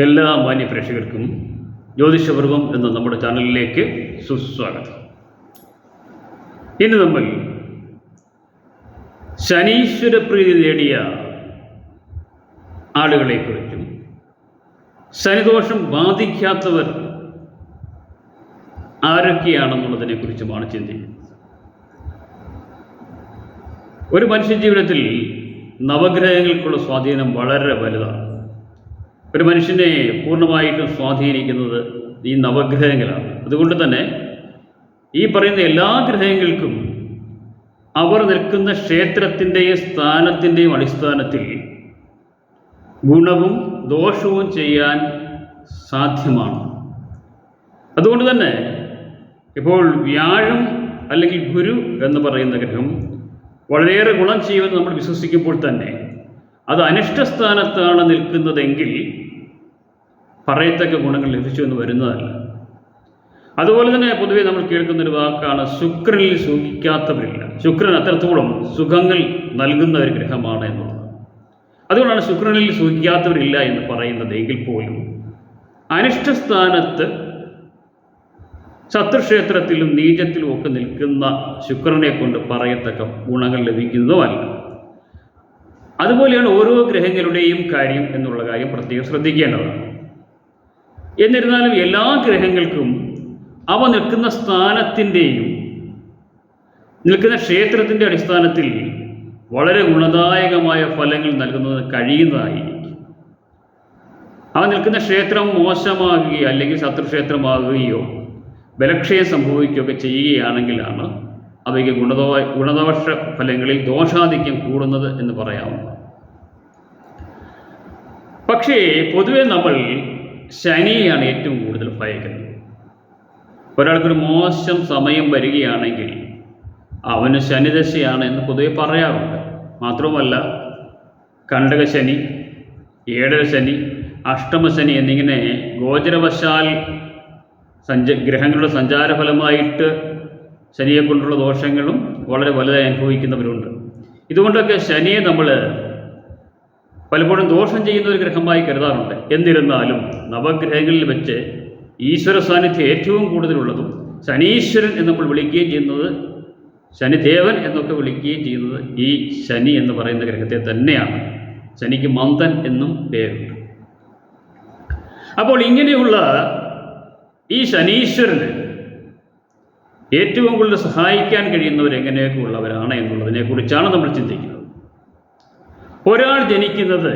എല്ലാ മാന്യ പ്രേക്ഷകർക്കും ജ്യോതിഷപർവം എന്ന നമ്മുടെ ചാനലിലേക്ക് സുസ്വാഗതം. ഇന്ന് നമ്മൾ ശനീശ്വരപ്രീതി നേടിയ ആളുകളെക്കുറിച്ചും ശനിദോഷം ബാധിക്കാത്തവർ ആരൊക്കെയാണെന്നുള്ളതിനെക്കുറിച്ചുമാണ് ചിന്തിക്കുന്നത്. ഒരു മനുഷ്യ ജീവിതത്തിൽ നവഗ്രഹങ്ങൾക്കുള്ള സ്വാധീനം വളരെ വലുതാണ്. ഒരു മനുഷ്യനെ പൂർണമായിട്ടും സ്വാധീനിക്കുന്നത് ഈ നവഗ്രഹങ്ങളാണ്. അതുകൊണ്ട് തന്നെ ഈ പറയുന്ന എല്ലാ ഗ്രഹങ്ങൾക്കും അവർ നിൽക്കുന്ന ക്ഷേത്രത്തിന്റെയും സ്ഥാനത്തിന്റെയും അടിസ്ഥാനത്തിൽ ഗുണവും ദോഷവും ചെയ്യാൻ സാധ്യമാണ്. അതുകൊണ്ട് തന്നെ ഇപ്പോൾ വ്യാഴം അല്ലെങ്കിൽ ഗുരു എന്ന് പറയുന്ന ഗ്രഹം വളരെയേറെ ഗുണം ചെയ്യുമെന്ന് നമ്മൾ വിശ്വസിക്കുമ്പോൾ തന്നെ അത് അനിഷ്ടസ്ഥാനത്താണ് നിൽക്കുന്നതെങ്കിൽ പറയത്തക്ക ഗുണങ്ങൾ ലഭിച്ചു എന്ന് വരുന്നതല്ല. അതുപോലെ തന്നെ പൊതുവെ നമ്മൾ കേൾക്കുന്ന ഒരു വാക്കാണ് ശുക്രനിൽ സുഖിക്കാത്തവരില്ല. ശുക്രൻ അത്രത്തോളം സുഖങ്ങൾ നൽകുന്ന ഒരു ഗ്രഹമാണ് എന്നുള്ളത്. അതുകൊണ്ടാണ് ശുക്രനിൽ സുഖിക്കാത്തവരില്ല എന്ന് പറയുന്നത് എങ്കിൽ പോലും അനിഷ്ടസ്ഥാനത്ത് ശത്രുക്ഷേത്രത്തിലും നീചത്തിലും ഒക്കെ നിൽക്കുന്ന ശുക്രനെ കൊണ്ട് പറയത്തക്ക ഗുണങ്ങൾ ലഭിക്കുന്നതുമല്ല അതുപോലെയാണ് ഓരോ ഗ്രഹങ്ങളുടെയും കാര്യം എന്നുള്ള കാര്യം പ്രത്യേകം ശ്രദ്ധിക്കേണ്ടതാണ്. എന്നിരുന്നാലും എല്ലാ ഗ്രഹങ്ങൾക്കും അവ നിൽക്കുന്ന സ്ഥാനത്തിന്റെയും നിൽക്കുന്ന ക്ഷേത്രത്തിന്റെ അടിസ്ഥാനത്തിൽ വളരെ ഗുണദായകമായ ഫലങ്ങൾ നൽകുന്നത് കഴിയുന്നതായിരിക്കും. അവ നിൽക്കുന്ന ക്ഷേത്രം മോശമാകുകയോ അല്ലെങ്കിൽ ശത്രുക്ഷേത്രമാകുകയോ ബലക്ഷയം സംഭവിക്കുകയൊക്കെ ചെയ്യുകയാണെങ്കിലാണ് അവയ്ക്ക് ഗുണദോ ഗുണദോഷ ഫലങ്ങളിൽ ദോഷാധിക്യം കൂടുന്നത് എന്ന് പറയാവുന്നത്. പക്ഷേ പൊതുവെ നമ്മൾ ശനിയെയാണ് ഏറ്റവും കൂടുതൽ ഭയക്കുന്നത്. ഒരാൾക്കൊരു മോശം സമയം വരികയാണെങ്കിൽ അവന് ശനിദശയാണ് എന്ന് പൊതുവെ പറയാറുണ്ട്. മാത്രവുമല്ല കണ്ടക ശനി ഏഴര ശനി അഷ്ടമശനി എന്നിങ്ങനെ ഗോചരവശാൽ സഞ്ച ഗ്രഹങ്ങളുടെ സഞ്ചാരഫലമായിട്ട് ശനിയെ കൊണ്ടുള്ള ദോഷങ്ങളും വളരെ വലുതായി അനുഭവിക്കുന്നവരുണ്ട്. ഇതുകൊണ്ടൊക്കെ ശനിയെ നമ്മൾ പലപ്പോഴും ദോഷം ചെയ്യുന്ന ഒരു ഗ്രഹമായി കരുതാറുണ്ട്. എന്നിരുന്നാലും നവഗ്രഹങ്ങളിൽ വെച്ച് ഈശ്വര സാന്നിധ്യം ഏറ്റവും കൂടുതലുള്ളതും ശനീശ്വരൻ എന്ന് നമ്മൾ വിളിക്കുകയും ചെയ്യുന്നത് ശനിദേവൻ എന്നൊക്കെ വിളിക്കുകയും ചെയ്യുന്നത് ഈ ശനി എന്ന് പറയുന്ന ഗ്രഹത്തെ തന്നെയാണ്. ശനിക്ക് മന്ദൻ എന്നും പേരുണ്ട്. അപ്പോൾ ഇങ്ങനെയുള്ള ഈ ശനീശ്വരന് ഏറ്റവും കൂടുതൽ സഹായിക്കാൻ കഴിയുന്നവർ എങ്ങനെയൊക്കെ ഉള്ളവരാണ് എന്നുള്ളതിനെ കുറിച്ചാണ് നമ്മൾ ചിന്തിക്കുന്നത്. ഒരാൾ ജനിക്കുന്നത്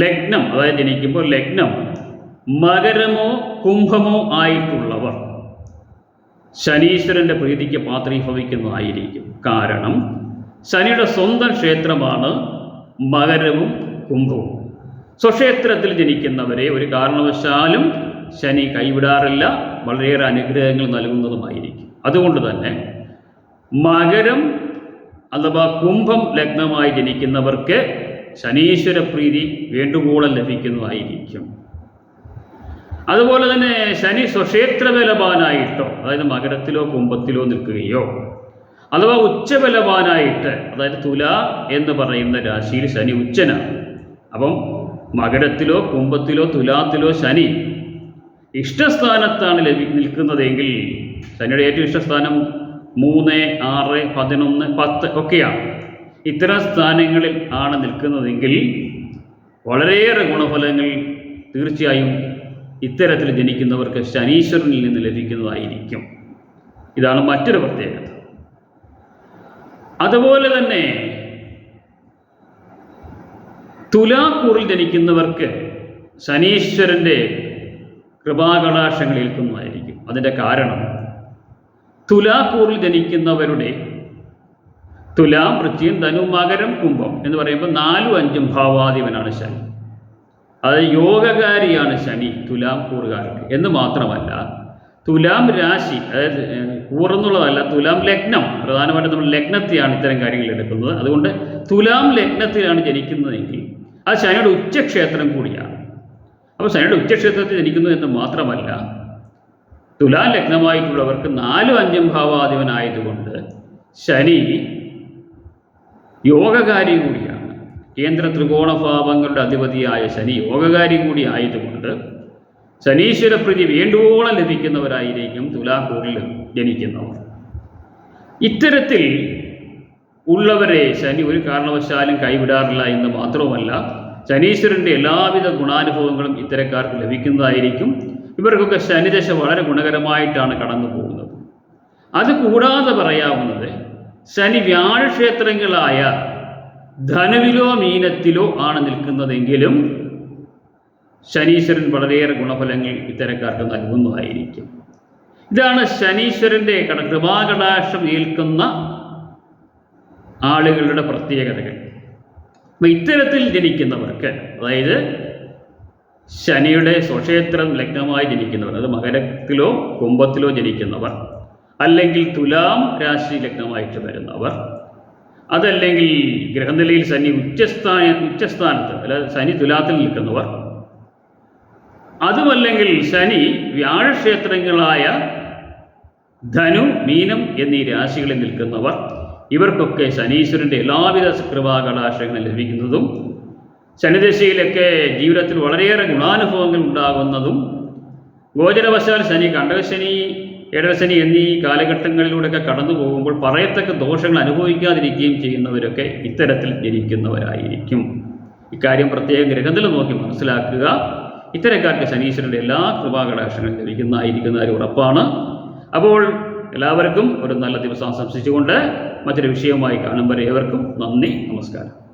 ലഗ്നം അതായത് ജനിക്കുമ്പോൾ ലഗ്നം മകരമോ കുംഭമോ ആയിട്ടുള്ളവർ ശനീശ്വരന്റെ പ്രീതിക്ക് പാത്രീഭവിക്കുന്നതായിരിക്കും. കാരണം ശനിയുടെ സ്വന്തം ക്ഷേത്രമാണ് മകരവും കുംഭവും. സ്വക്ഷേത്രത്തിൽ ജനിക്കുന്നവരെ ഒരു കാരണവശാലും ശനി കൈവിടാറില്ല വളരെയേറെ അനുഗ്രഹങ്ങൾ നൽകുന്നതുമായിരിക്കും. അതുകൊണ്ട് തന്നെ മകരം അഥവാ കുംഭം ലഗ്നമായി ജനിക്കുന്നവർക്ക് ശനീശ്വര പ്രീതി വേണ്ടുവോളം ലഭിക്കുന്നതായിരിക്കും. അതുപോലെ തന്നെ ശനി സ്വക്ഷേത്രബലവാനായിട്ടോ അതായത് മകരത്തിലോ കുംഭത്തിലോ നിൽക്കുകയോ അഥവാ ഉച്ചബലവാനായിട്ട് അതായത് തുല എന്ന് പറയുന്ന രാശിയിൽ ശനി ഉച്ചനാണ്. അപ്പം മകരത്തിലോ കുംഭത്തിലോ തുലാത്തിലോ ശനി ഇഷ്ടസ്ഥാനത്താണ് ലഭി നിൽക്കുന്നതെങ്കിൽ ശനിയുടെ ഏറ്റവും ഇഷ്ടസ്ഥാനം മൂന്ന് ആറ് പതിനൊന്ന് പത്ത് ഒക്കെയാണ്. ഇത്തരം സ്ഥാനങ്ങളിൽ ആണ് നിൽക്കുന്നതെങ്കിൽ വളരെയേറെ ഗുണഫലങ്ങൾ തീർച്ചയായും ഇത്തരത്തിൽ ജനിക്കുന്നവർക്ക് ശനീശ്വരനിൽ നിന്ന് ലഭിക്കുന്നതായിരിക്കും. ഇതാണ് മറ്റൊരു പ്രത്യേകത. അതുപോലെ തന്നെ തുലാക്കൂറിൽ ജനിക്കുന്നവർക്ക് ശനീശ്വരന്റെ കൃപാകടാക്ഷങ്ങൾ ഏൽക്കുന്നതായിരിക്കും. അതിന്റെ കാരണം തുലാക്കൂറിൽ ജനിക്കുന്നവരുടെ തുലാം വൃശ്ചികം ധനു മകരം കുംഭം എന്ന് പറയുമ്പോൾ നാലും അഞ്ചും ഭാവാധിപനാണ് ശനി. അതായത് യോഗകാരിയാണ് ശനി തുലാം കൂറുകാർക്ക്. എന്ന് മാത്രമല്ല തുലാം രാശി അതായത് കൂറെന്നുള്ളതല്ല തുലാം ലഗ്നം പ്രധാനമായിട്ടും നമ്മൾ ലഗ്നത്തെയാണ് ഇത്തരം കാര്യങ്ങൾ എടുക്കുന്നത്. അതുകൊണ്ട് തുലാം ലഗ്നത്തിലാണ് ജനിക്കുന്നതെങ്കിൽ ആ ശനിയുടെ ഉച്ചക്ഷേത്രം കൂടിയാണ്. അപ്പോൾ ശനിയുടെ ഉച്ചക്ഷേത്രത്തിൽ ജനിക്കുന്നു എന്ന് മാത്രമല്ല തുലാം ലഗ്നമായിട്ടുള്ളവർക്ക് നാലും അഞ്ചും ഭാവാധിപനായതുകൊണ്ട് ശനി യോഗകാരി കൂടിയാണ്. കേന്ദ്ര ത്രികോണ ഭാവങ്ങളുടെ അധിപതിയായ ശനി യോഗകാരി കൂടി ആയതുകൊണ്ട് ശനീശ്വര വേണ്ടുവോളം ലഭിക്കുന്നവരായിരിക്കും തുലാക്കൂറിൽ ജനിക്കുന്നവർ. ഇത്തരത്തിൽ ഉള്ളവരെ ശനി ഒരു കാരണവശാലും കൈവിടാറില്ല എന്ന് മാത്രവുമല്ല ശനീശ്വരന്റെ എല്ലാവിധ ഗുണാനുഭവങ്ങളും ഇത്തരക്കാർക്ക് ലഭിക്കുന്നതായിരിക്കും. ഇവർക്കൊക്കെ ശനിദശ വളരെ ഗുണകരമായിട്ടാണ് കടന്നു പോകുന്നത് അത് കൂടാതെ പറയാവുന്നത് ശനി വ്യാഴക്ഷേത്രങ്ങളായ ധനുവിലോ മീനത്തിലോ ആണ് നിൽക്കുന്നതെങ്കിലും ശനീശ്വരൻ വളരെയേറെ ഗുണഫലങ്ങൾ ഇത്തരക്കാർക്ക് നൽകുന്നതായിരിക്കും. ഇതാണ് ശനീശ്വരന്റെ കട കൃപാകടാക്ഷം ഏൽക്കുന്ന ആളുകളുടെ പ്രത്യേകതകൾ. അപ്പം ഇത്തരത്തിൽ ജനിക്കുന്നവർക്ക് അതായത് ശനിയുടെ സ്വക്ഷേത്രം ലഗ്നമായി ജനിക്കുന്നവർ അത് മകരത്തിലോ കുംഭത്തിലോ ജനിക്കുന്നവർ അല്ലെങ്കിൽ തുലാം രാശി ലഗ്നമായിട്ട് വരുന്നവർ അതല്ലെങ്കിൽ ഗ്രഹനിലയിൽ ശനി ഉച്ചസ്ഥാന ഉച്ചസ്ഥാനത്ത് അതായത് ശനി തുലാത്തിൽ നിൽക്കുന്നവർ അതുമല്ലെങ്കിൽ ശനി വ്യാഴക്ഷേത്രങ്ങളായ ധനു മീനം എന്നീ രാശികളിൽ നിൽക്കുന്നവർ ഇവർക്കൊക്കെ ശനീശ്വരന്റെ എല്ലാവിധ കൃപാകടാശങ്ങളും ലഭിക്കുന്നതും ശനിദശയിലൊക്കെ ജീവിതത്തിൽ വളരെയേറെ ഗുണാനുഭവങ്ങൾ ഉണ്ടാകുന്നതും ഗോചരവശാൽ ശനി കണ്ടകശനി ഏഴരശനി എന്നീ കാലഘട്ടങ്ങളിലൂടെയൊക്കെ കടന്നു പോകുമ്പോൾ പറയത്തക്ക ദോഷങ്ങൾ അനുഭവിക്കാതിരിക്കുകയും ചെയ്യുന്നവരൊക്കെ ഇത്തരത്തിൽ ജനിക്കുന്നവരായിരിക്കും. ഇക്കാര്യം പ്രത്യേകം ഗ്രഹത്തിൽ നോക്കി മനസ്സിലാക്കുക. ഇത്തരക്കാർക്ക് ശനീശ്വരന്റെ എല്ലാ കൃപാകടാക്ഷങ്ങളും ലഭിക്കുന്നതായിരിക്കുന്ന ഒരു ഉറപ്പാണ്. അപ്പോൾ എല്ലാവർക്കും ഒരു നല്ല ദിവസം ആശംസിച്ചുകൊണ്ട് മറ്റൊരു വിഷയവുമായി കാണുമ്പോൾ ഏവർക്കും നന്ദി നമസ്കാരം.